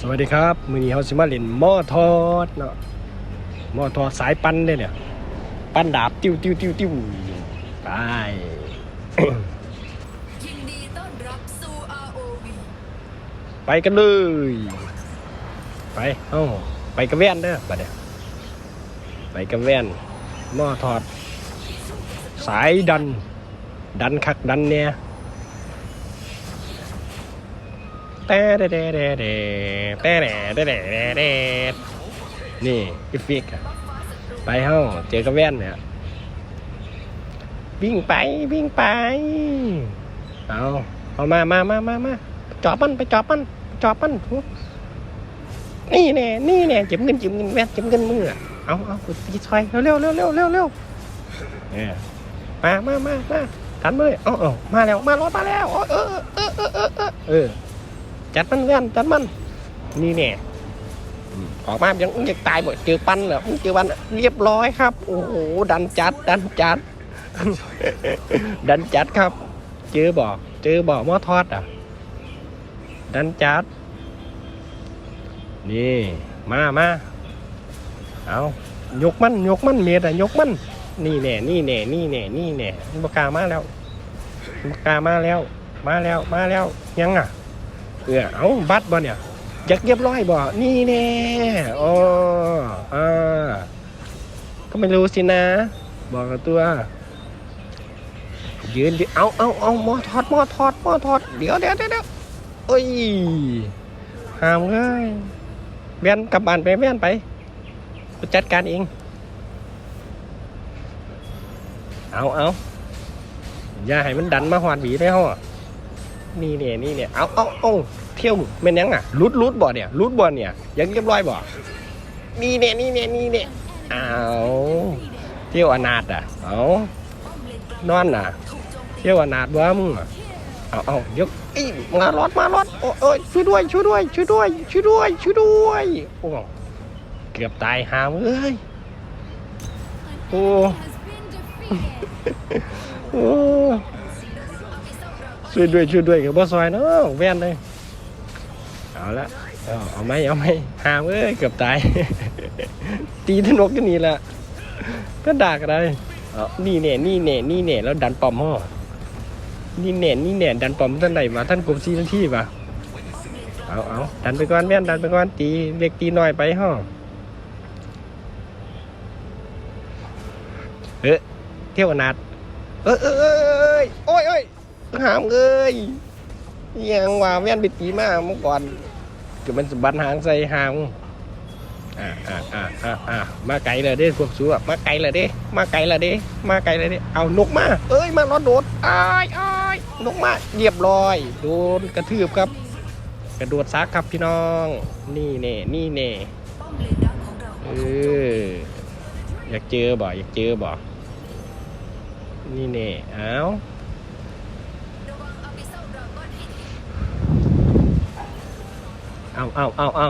สวัสดีครับ มือนี้เขาสิมาเล่นหม้อทอดเนาะหม้อทอดสายปั้นเลยเนี่ย ปั้นดาบติ้วติ้วติ้วติ้วไปยินดีต้อนรับสู่ ROV ไปกันเลย ไปเอ้าไปกับแว่นเด้อบัดเนี่ยไปกับแว่นหม้อทอด สายดัน ดันคักดันเนี่ย แต่เด้เด้เด้เด้แต่เด้เด้เด้เด้เด้นี่อีฟิกอะไปเฮ้าเจอกับแว่นเนี่ยวิ่งไปวิ่งไป เอาเอามามามามามาจอบมันไปจอบมันจอบมันนี่แน่นี่แน่จิ้มเงินจิ้มเงินแว่นจิ้มเงินมือเอาเอากูตีซอยเร็วเร็วเร็วเร็วเร็วเออมามามามาทันเลยเอาเอามาแล้วมารถมาแล้วเออเออเออเออเออ จัดมันแว่นจัดมัน นี่แน่อืมออกมายังยังตายหมดเจอปันเหรอเจอปันเรียบร้อยครับ โอ้โหดันจัด ดันจัด ดันจัดครับ เจอบ่เจอบ่หม้อทอดอะ ดันจัด นี่มามาเอายกมันยกมันเมียอะยกมันนี่แน่นี่แน่นี่แน่นี่แน่บกล้ามาแล้วบกล้ามาแล้ว มาแล้วมาแล้วยังอะ เออเอาบัตรบ่เนี่ยอยากเรียบร้อยบ่นี่แน่อ๋ออ่าก็ไม่รู้สินะ บอกกับตัว ยืนดิเอาเอาเอาหมอทอดหมอทอดหมอทอดเดี๋ยวเดี๋ยวเดี๋ยวเดี๋ยวเอ้ยห้ามเลยแว่นกลับบ้านไปแว่นไปกูจัดการเอง เอาเอาอย่าให้มันดันมาหวานหวีได้ห่อ นี่เนี่ยนี่เนี่ยเอาเอาเอาเที่ยวแม่นยังอะรุดรุดบ่เนี่ยรุดบ่เนี่ยยังเรียบร้อยบ่นี่เนี่ยนี่เนี่ยนี่เนี่ยเอาเที่ยวอนาถอะเอานอนน่ะ เที่ยวอนาถวะมึงอะเอาเอายวอีมารถมารถโอ้เอ้ยช่วยด้วยช่วยด้วยช่วยด้วยช่วยด้วยช่วยด้วยโอ้เกือบตายหามเอ้ยโอ้โอ้ ช่วยด้วยช่วยด้วยกับบ่ซอยเนาะแว่นเลยเอาละเอาเอาไหมเอาไหมหามเอ้ยเกือบตาย ตีทนกกันนี่ละก็ด่ากันเลยเอนี่เนี่ยนี่เนี่ยนี่เนี่ยแล้วดันปอมห่อนี่แหน่นี่แหน่ดันปอมท่านไหนมาท่านกรมซีท่านที่มาเอาเอาดันไปก่อนแม่นดันไปก่อนตีเล็กตีน้อยไปห่อเอ๊ะเที่ยวนาดเออเออเออเอยโอ้ยโอ้ย หามเอ้ยยังว่าแม่นไปตีมาเมื่อก่อนเกือมันสบันหางใส่หางอ่าอ่าอ่าอ่าอ่ามาไกลเลยเด้พวกสูอะมาไกลเลยเด้มาไกลเลยเด้มาไกลเลยเด้เอานกมาเอ้ยมารอดโดดอ้ายอ้ายนกมาเรียบร้อย โดนกระทืบครับ กระโดดซักครับพี่น้อง นี่เน่นี่เน่เองเราเอออยากเจอบ่อยากเจอบ่นี่เน่เอา ระวังอาบิเซลดราก้อนให้ที เอาเอาเอาเอา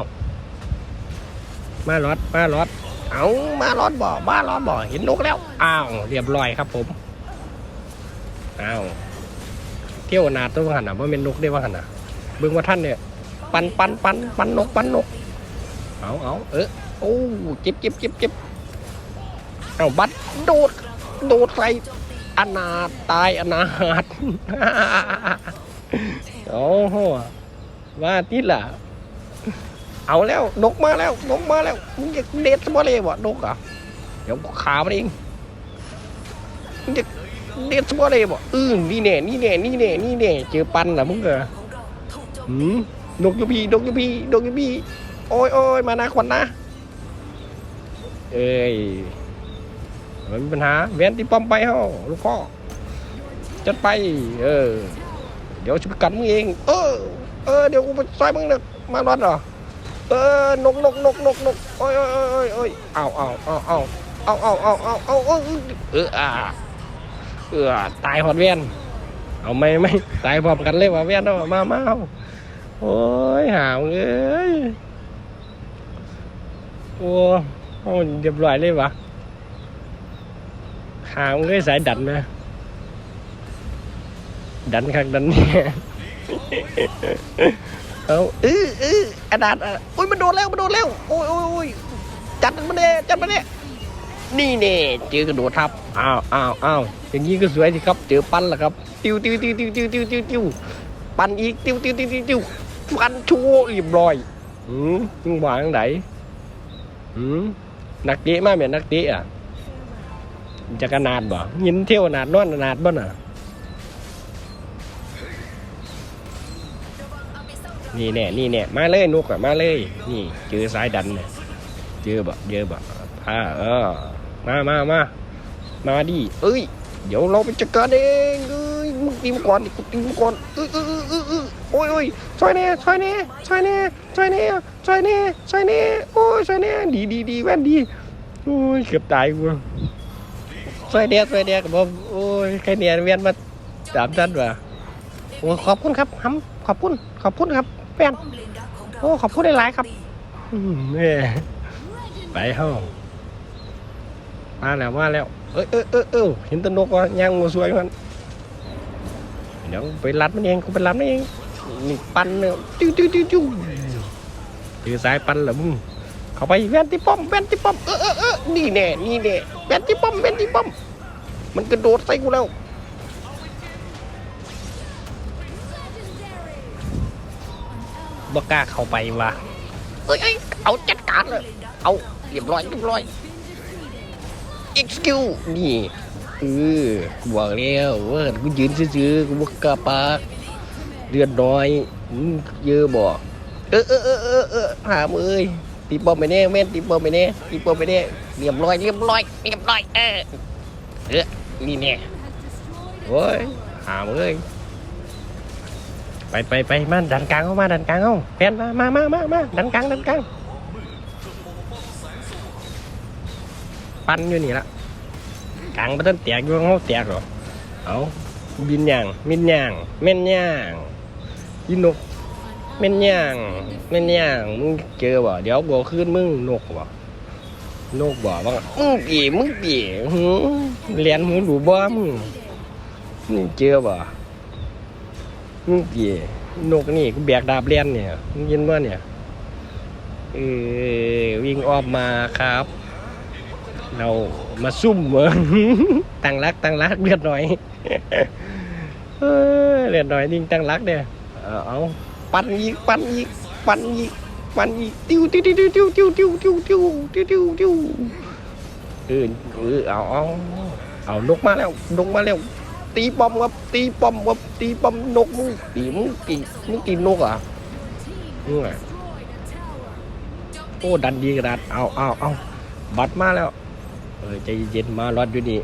มารถมารถเอามารถบ่อมารถบ่อเห็นนกแล้วอ้าวเรียบร้อยครับผมอ้าวเที่ยวนาตัวหันอะว่าเป็นนกได้ว่าหันอะเบิ่งว่าท่านเนี่ย ปันปันปันปันนกปันนก เอาเอาเออโอ้เจ็บเจ็บเจ็บเจ็บเอาบัดโดดโดดใส่อนาตายอนาถโอ้โหว่าติดล่ะ เอาแล้วนกมาแล้วนกมาแล้วมึงจะเด็ดสมอเลยวะนกอะเดี๋ยวขามันเองมึงจะเด็ดสมอเลยวะอือนี่แน่นี่แน่นี่แน่นี่แน่เจอปันละมึงเหรอของเราถูกโจมหืมนกยูพีนกยูพีนกยูพีโอ้ยโอ้ยมานะควันนะ เอ้ยมันมีปัญหาแวนตีป้อมไปเฮ้าลูกพ่อจัดไป เออ เดี๋ยวช่วยกันมึงเอง เออ เออ เดี๋ยวกูไปซอยมึงนะ มารอดเหรอเออนกนกนกนกนกโอ้ยโอ้ยโอ้ยโอ้ยเอาเอาเอาเอาเอาเอาเอาเอาเอาเอาเอออ่าเออตายหอดเวียนเอาไม่ไม่ตายพร้อมกันเลยว่ะเวียนเอามามาเอาโอ้ยหาวเอ้ยโอ้โอ้เรียบร้อยเลยวะหาวเอ้ยสายดันนะดันข้างดันเนี่ย เอาอื้ออื้ออระดาษอะอุ้ยมันโดนแล้วมันโดนแล้วโอ้ยโอ้ยโอ้ยจัดมันเนี่ยจัดมันเนี่ยนี่เน่เจอกระโดดทับอ้าวอ้าวอ้าวอย่างนี้ก็สวยสิครับ เจอปั้นแล้วครับ ติวติวติวติวติวติวติวติวปั้นอีกติวติวติวติวติ้วฟันชูเรียบร้อยอืมมึงวางไหนอืมนักเตะมากเหมือนนักเตะอะจะขนาดบ่ยินเที่ยวนาดนอนนาดบ่น่ะ นี่แน่นี่แน่มาเลยนกอะมาเลย นี่เจอสายดันเนี่ยเจอบ่เจอบ่พาเออ มามามามาดิเอ้ย เดี๋ยวเราไปจัดการเองเอ้ยมึงตีมก่อนกูตีมก่อนเออเออเออเออเออโอ้ยโอ้ยช่วยแน่ช่วยแน่ช่วยแน่ช่วยแน่ช่วยแน่ช่วยแน่โอ้ยช่วยแน่ดีดีดีแว่นดีโอ้ยเกือบตายกูช่วยแน่ช่วยแน่กับผมโอ้ยใครเนี่ยเวียนมาสามท่านว่ะโอ้ยขอบคุณครับฮัมขอบคุณขอบคุณครับ แฟนโอ้ขอบคุณหลายๆครับอืมแม่ไปเฮ้ามาแล้วมาแล้ว เอ้ยเอ้ยเอ้ยเอ้ยเห็นแตนกว่ายางงูสวยมันเดี๋ยวไปรัดมันเองกูไปรัดมันเองนี่ปันเนี่ยจิ้วจิ้วจิ้วจิ้วถือสายปันเหรอมึงเข้าไปแวนที่ป้อมแวนที่ป้อมเออเออเออนี่แน่นี่แน่แวนที่ป้อมแวนที่ป้อม มันกระโดดใส่กูแล้ว บกล้าเข้าไปว่ะเอ้ยเอ้ยเอาจัดการเลย เอาเรียบร้อยเรียบร้อย XQ นี่เออกูบอกแล้วว่ากูยืนซื่อๆกูบอกกล้าปากเดือนน้อยมึงเยอะบ่เออเออเออเออเออหามเอ้ยตีปอมไปแน่แม่นตีปอมไปแน่ตีปอมไปแน่เรียบร้อยเรียบร้อยเรียบร้อยเออเออนี่แน่โอ้ยหามเอ้ย ไปไปไปมาดันกลางเข้ามาดันกลางเข้าแฟนมามามามามาดันกลางดันกลางปั้นอยู่นี่ละกลางประต้นแตกอยู่เขาแตกหรอเอาบินย่างมินย่างแม่นย่างยินนกแม่นย่างแม่นย่างมึงเจอบ่เดี๋ยวบ่ขึ้นมึงนกบ่นกบ่ว่างมึงปีมึงปีหืเรียนหูดูบ่มึงมึงเจอบ่ มึงปีนกนี่กูแบกดาบเรียนเนี่ยมึงยินว่าเนี่ยเออวิ่งออกมาครับ เรามาซุ่มเหมือนตั้งรักตั้งรักเลือดหน่อยเลือดหน่อยนิ่งตั้งรักเนี่ยเอาปั่นอีกปั่นอีกปั่นอีกปั่นอีกติ้วติ้วติ้วติ้วติ้วติ้วติ้วติ้วติ้วติ้วติ้วติ้วเออเออเอาเอาเอานกมาแล้วนกมาแล้ว ตีปอมครับ ตีปอมครับตีปอมนกมึงตีมึงตีมึงตีนกอะมึงอะโอ้ดันดีกระดาษเอาเอาเอาบัตรมาแล้วเออใจเย็นมารอดอยู่นี่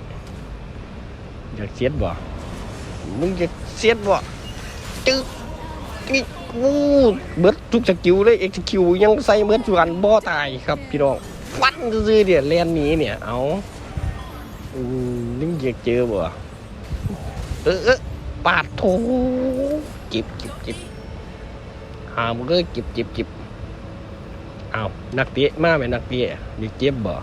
อยากเสียดบ่มึงจะเสียดบ่จึ๊กนี่กูเบิดทุกสกิลเลยเอ็กซ์คิวยังใส่เบิดส่วนบ่ตายครับพี่น้องฟันซื่อเนี่ยเลนนี้เนี่ยเอาอืมนึงอยากเจอบ่ เออเออปาดโถจิบจิบจิบหามก็จิบจิบจิบเอานักเตะมาไหมนักเตะอยากเจ็บบ่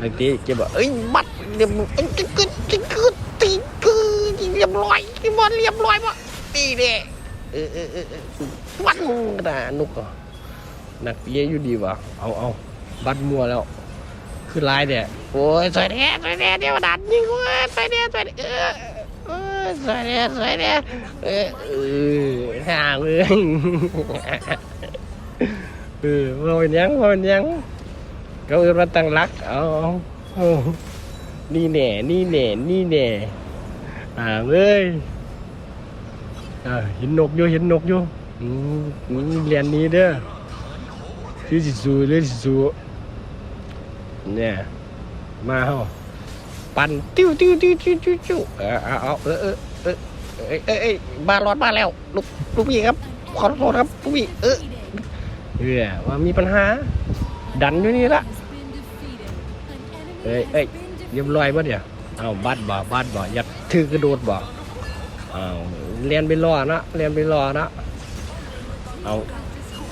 บางทีจะบอกเอ้ยบัดเรียบเอ้ยจะกึดจะกึดตีคือเรียบร้อยที่บอลเรียบร้อยปะตีเด้เออเออเออเออวันกระดานุก่ะนักเตี้ยอยู่ดีวะเอาเอาบัดมัวแล้วคือลายเนี่ยโอ้ยสวยแน่สวยแน่เดี๋ยวดันยิงเว้ยสวยแน่สวยแน่เออเออ สวยแน่สวยแน่เออเออห่าเลยเออว่าเป็นยังว่าเป็นยังเขาเอิ้นว่าตั้งรักเอาเอานี่แน่นี่แน่นี่แน่อ่าเอ้ยอ่าเห็นนกอยู่เห็นนกอยู่อืมมึงเรียนนี้เด้อคือสิสูเลยสิสูเนี่ยมาเฮา ปั่นติ้วติ้วติ้วติ้วติ้วติ้วเออเอาเอเออเออเออเอ้ยเอ้ยเอ้ยบ้านรอดมาแล้วลูกลูกพี่ครับขอโทษครับลูกพี่เออเออว่ามีปัญหา ดันอยู่นี่ละเอ้ยเอ้ยเรียบร้อยป่ะเนี่ยเอาบัดบ่บัดบ่อยาถือกระโดดบ่เอาเรียนไปรอนะเรียนไปรอนะเอา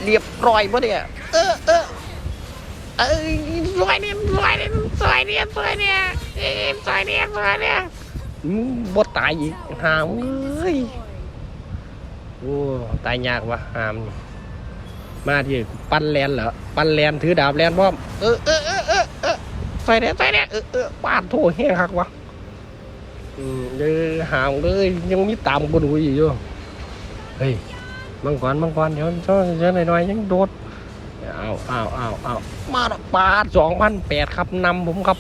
เรียบร้อยป่ะเนี่ยเออ เอ้ยสวยเนี่ยสวยเนี่ยสวยเนี่ยสวยเนี่ยเอ้ยสวยเนี่ยสวยเนี่ยอืมบ่ตายอีกหามเอ้ยโอ้ตายยากว่ะหามมาที่ปั้นแลนเหรอปั้นแลนถือดาบแลนพร้อมเออเออเออเออเออใส่เนี่ยใส่เนี่ยเออเออปาดโถแห้งคักวะอืมเดี๋ยวห่างเลยยังมีตามคนหูอยู่เฮ้ยมังกรมังกรเดี๋ยวเจ้าเจ้าหน่อยๆยังโดด เอาเอาเอาเอามาดอกปาสองพันแปดครับนำผมครับ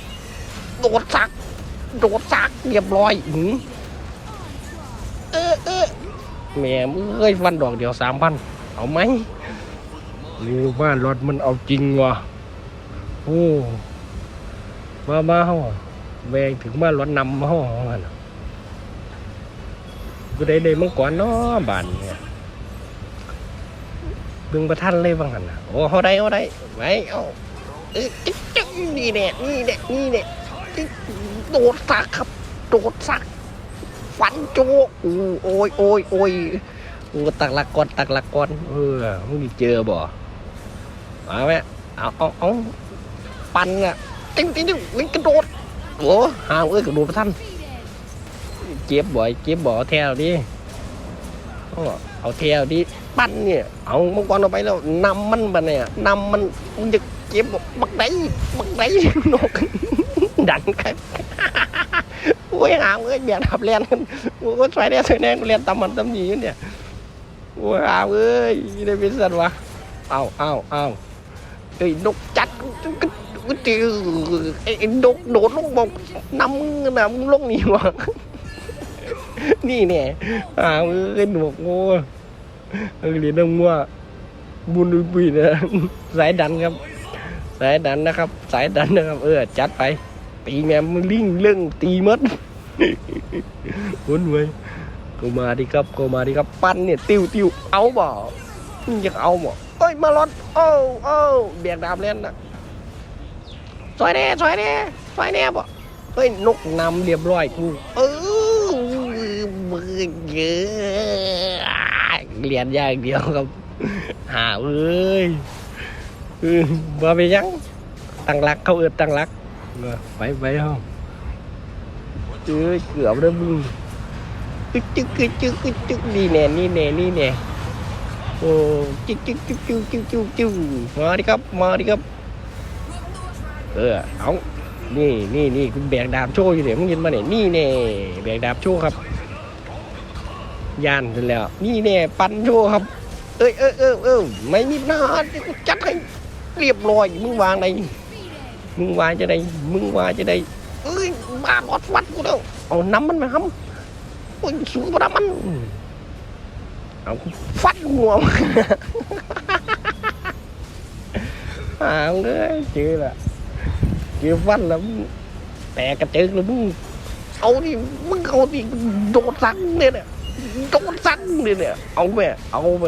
โดดสัก โดดสักเรียบร้อยอือเออเออแม่มเอ้ยวันดอกเดียวสามพันเอาไหมนี่บ้านรถมันเอาจริงว่ะโอ้มามาเฮาแวงถึงบ้านรถนำเฮาเอาหั่นก็ได้ได้มังกรเนาะบ้านเนี่ย ดึงประทันเลยบางหันนะโอ้เขาได้เขาได้ไว้เอาเอ้ยจิ๊กจิ๊กนี่แน่นี่แน่นี่แน่โดดสักครับ โดดสัก ฟันโจอู้โอ้ยโอ้ยโอ้ยตักหลักก่อนตักหลักก่อนเออมึงเจอบ่มาไหมเอาเอาเอาปันอะติ้งติ้งติ้งวิ่งกระโดดโอ้หาวเอ้ยกระโดดไปทันเจ็บบ่อยเจ็บบ่เอาแถวดิเอาเอาแถวดิ ปั้นเนี่ยเอามังกรเอาไปแล้วนำมันไปเนี่ยนำมันมึงจะเจ็บบักไดบักไดนกดันครับโอ้ยหาเอ้ยเบียดขับเรียนกันโอ้ยใส่เนี่ใส่แน่เรียนตำมันตำหนีเนี่ยโอ้ยหาเอ้ยได้เป็นสัตว์วะเอาเอาเอาไอ้นกจัดก็จือไอ้นกโดดลงบอกนำมึงนะมึงลงนี่วะนี่เนี่ยหาเอ้ยหนวกโง่ เออเรียนน้ำมัวบุญบุยนะสายดันครับ สายดันนะครับ สายดันนะครับ เออจัดไป ตีแมมลิงเรื่องตีมัดวุ่นเว้ยก็มาดิครับก็มาดิครับปั้นเนี่ยติวติวเอาบ่อยากเอาบ่เอ้ยมาลอดโอ้โอ้เบียกดาบเล่นนะซอยแน่ซอยแน่ซอยแน่บ่เฮ้ยนกนำเรียบร้อยกูเออมือเยอะ เรียนอย่างเดียวครับ หาเอ้ยบ่ไปยังตั้งรักเขาเอิดตั้งรักไปไปเฮาเอ้ยเกือบแล้วมึงจึ๊กจึ๊กจึ๊กจึ๊กจึ๊กจึ๊กนี่แน่นี่แน่นี่แน่โอ้จึ๊กจึ๊กจึ๊กจึ๊กจึ๊กจึ๊กจึ๊กมาดิครับมาดิครับ เออเอานี่นี่นี่คุณแบกดาบโชว์อยู่เดี๋ยวมึงยินมาเนี่ยนี่แน่แบกดาบโชว์ครับ ยานเสร็จแล้ว นี่แน่ปันโชว์ครับ เอ้ยเอ้ยเอ้ยเอ้ยไม่มีปัญหาทีกูจัดให้เรียบร้อยมึงวางไหนมึงวางจะได้มึงวางจะได้เอ้ยบาดอดฟัดกูแล้วเอาน้ำมันมาทำโอ้ยสูงกว่ามันเอาฟัดหัวมันหาเลยเจอละเจอฟันแล้วแตกกระเจิงแล้วมึงเอาดิมึงเอาดิโดดสักเนี่ยเนี่ย โดดสักเนี่ยเนี่ย เอาไปเอาไป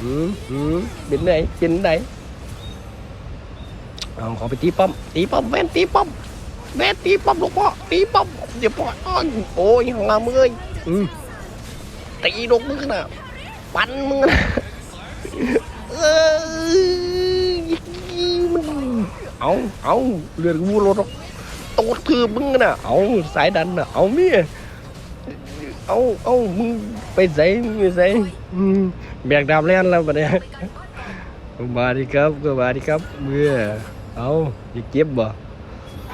อืมอืมเป็นไหนเป็นไหนเอาขอไปตีป้อม ตีป้อมแว่นตีป้อมแว่นตีป้อมหลวงพ่อตีป้อมเดี๋ยวพ่ออ้อนโอ้ยหามือเอ้ยอืมตีดกมึงนะปันมึงนะเออมันเอาเอาเรือนวูรถโตดคือมึงนะเอาสายดันนะเอาเมีย เอาเอามึงไปใส่มึงไปใส่แบกดาบแล่นแล้วปะเนี่ยมาดิครับก็มาดิครับเมื่อเอาอย่าเก็บบ่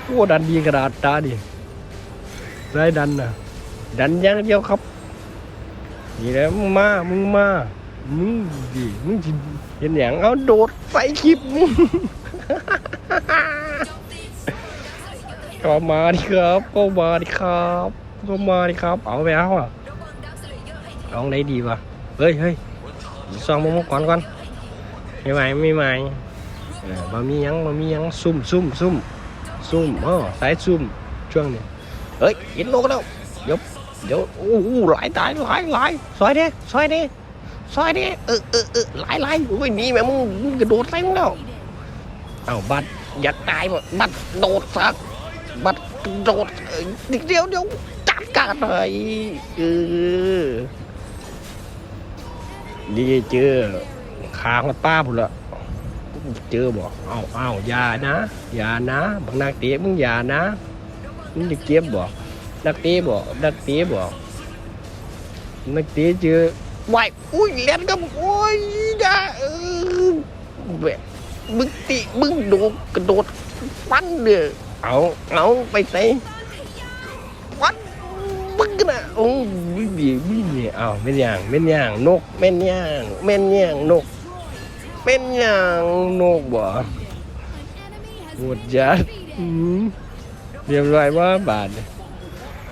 โอ้ดันดีกระดาษตาดิสายดันนะดันอย่างเดียวครับนี่แหละมึงมามึงมามึงดิมึงจิเห็นอย่างเอาโดดใส่คลิปมึงก็มาดิครับก็มาดิครับ ก็มาดิครับเอาไปเอาอะเอาไหนดีวะเฮ้ยเฮ้ยซองมงก่อนก่อนไม่ไหวไม่ไหวเออบะมีหยังบะมีหยังซุ่มซุ่มซุ่มซุ่มอ๋อสายซุ่มช่วงนี้เฮ้ยเห็นโลกแล้วเดี๋ยวเดี๋ยวโอ้โหหลายตายหลายหลายซอยเด้ซอยเด้ซอยเด้เออเออเออหลายหลายโอ้ยหนี่แม่มึงมึงกระโดดใส่มึงแล้วเอาบัดอยากตายหมดบัดโดดสักบัดโดดเอ้ยเดี๋ยวเดี๋ยว จัดการหน่อยเออดีเจอขางมันป้าพุ่นละเจอบอกเอาเอาอย่านะ อย่านะบางนักเตะมึงอย่านะมึงจะเก็บบอกนักเตะบอกนักเตะบอกนักเตะเจอวายอุ้ยเลียนกับโอ้ยอย่าเออแหวะมึงติมึงโดดกระโดดฟันเด้อเอาเอาไปใส่ฟัน นะโอ้ยมึงดีมึงดีเอาแม่นย่างแม่นย่างนกแม่นย่างแม่นย่างนกแม่นย่างนกบ่หมดจัดเรียบร้อยว่าบาท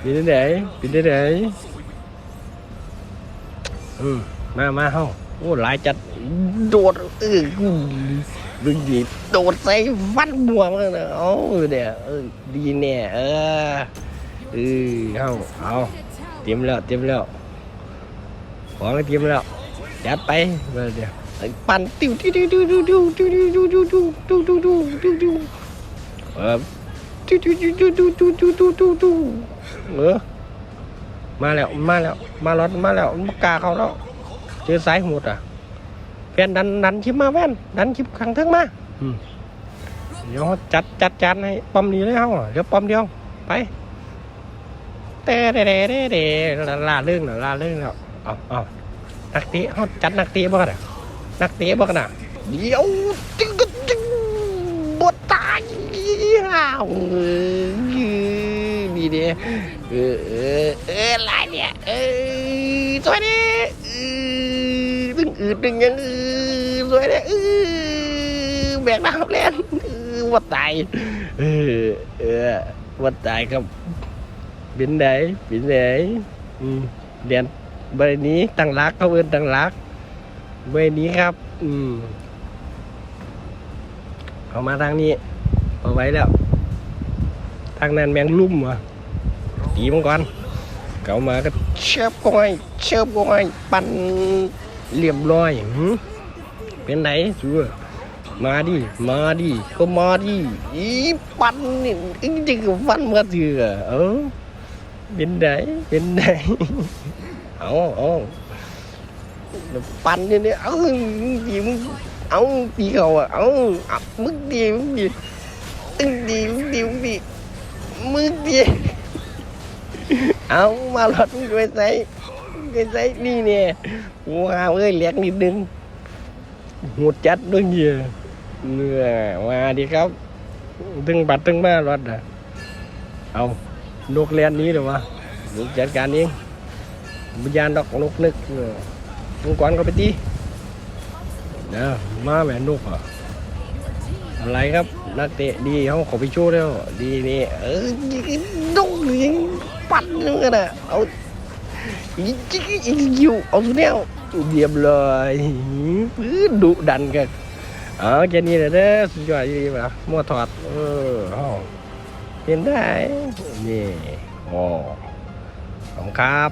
ปีนได้ไหนปีนได้ไหนอืมมามาเฮาโอ้หลายจัดโดดเออกูมึงดีโดดใส่ฟันบวมเลยนะเอ้าเดี๋ยวเออดีแน่เออเออเฮาเอา ตรียมแล้วเตรียมแล้วของก็เตรียมแล้วจัดไปเดี๋ยวเดี๋ยวไอ้ปั่นติ้วติ้วติ้วติ้วติ้วติ้วติ้วติ้วติ้วติ้วติ้วติ้วติ้วติ้วติ้วเออติ้วติ้วติ้วติ้วติ้วติ้วติ้วติ้วติ้วติ้วเออมาแล้วมาแล้วมารถมาแล้วมากล้าเขาแล้วเจอสายหมดอะแฟนดันดันชิปมาแฟนดันชิปขังเทิงมาอืมเดี๋ยวจัดจัดจานให้ปอมนี้เลยเฮาเดี๋ยวปอมเดียวไป แต่เด้เดเดเดลาเรื่องแล้วลาเรื่องแล้วเอาเอานักเตะเฮาจัดนักเตะบ่กันน่ะนักเตะบ่กันน่ะเดี๋ยวจึงกึ๊งจึงบ่ตายอ้าวเออดีเด้เออเออเออลายเนี่ยเออสวยเด้เออตึงอืดตึงยังเออสวยเด้เออแบกน้ำแล้วเออบ่ตายเออเออบ่ตายครับ บินไหนบินไหนอืมเรียนใบนี้ตั้งรักเขาเอินตั้งรักใบนี้ครับ อืมเอามาทางนี้เอาไว้แล้ว ทางนั้นแมงลุ่มวะตีมันก่อนเก่ามาก็เชิบก้อยเชิบก้อยปั่นเรียบร้อยหืมเป็นไหนชัวมาดิ มาดิก็มาดิอีปั่นนี่จริงๆฟันเมื่อเถื่อเออ เป็นไหนเป็นไหนเอาเอาปั่นยเนี่ยเอาดีมึงเอาดีเขาอะเอาอับมึงดีมึงดีตึ้งดีมึงดีมึงดีมึงดีเอามาหลอดมึงไปใส่ไปใส่นี่เนี่ยว้าวเอ้ยเลี้ยงนิดนึงหดจัดด้วยเงี้ยเนื้อมาดีครับตึ้งบัดตึ้งมาหลอดอะเอา นกแลนนี้หรือวะลูกจัดการเองบุญญาณดอกนกนึกมึงกวนก็ไปตีเด้อมาแหวนนกอะอะไรครับนักเตะดีเขาขอไปโชว์แล้วดีนี่เออยิงนกยิงปัดนึงกันอะเอาอีกอีกอีกอยู่เอาสุดแล้วเยี่ยมเลยพื้นดุดันกันเอแค่นี้แหละเด้อสุดยอดดีป่ะมั่วถอด เห็นได้ นี่โอ้ขอบคุณครับ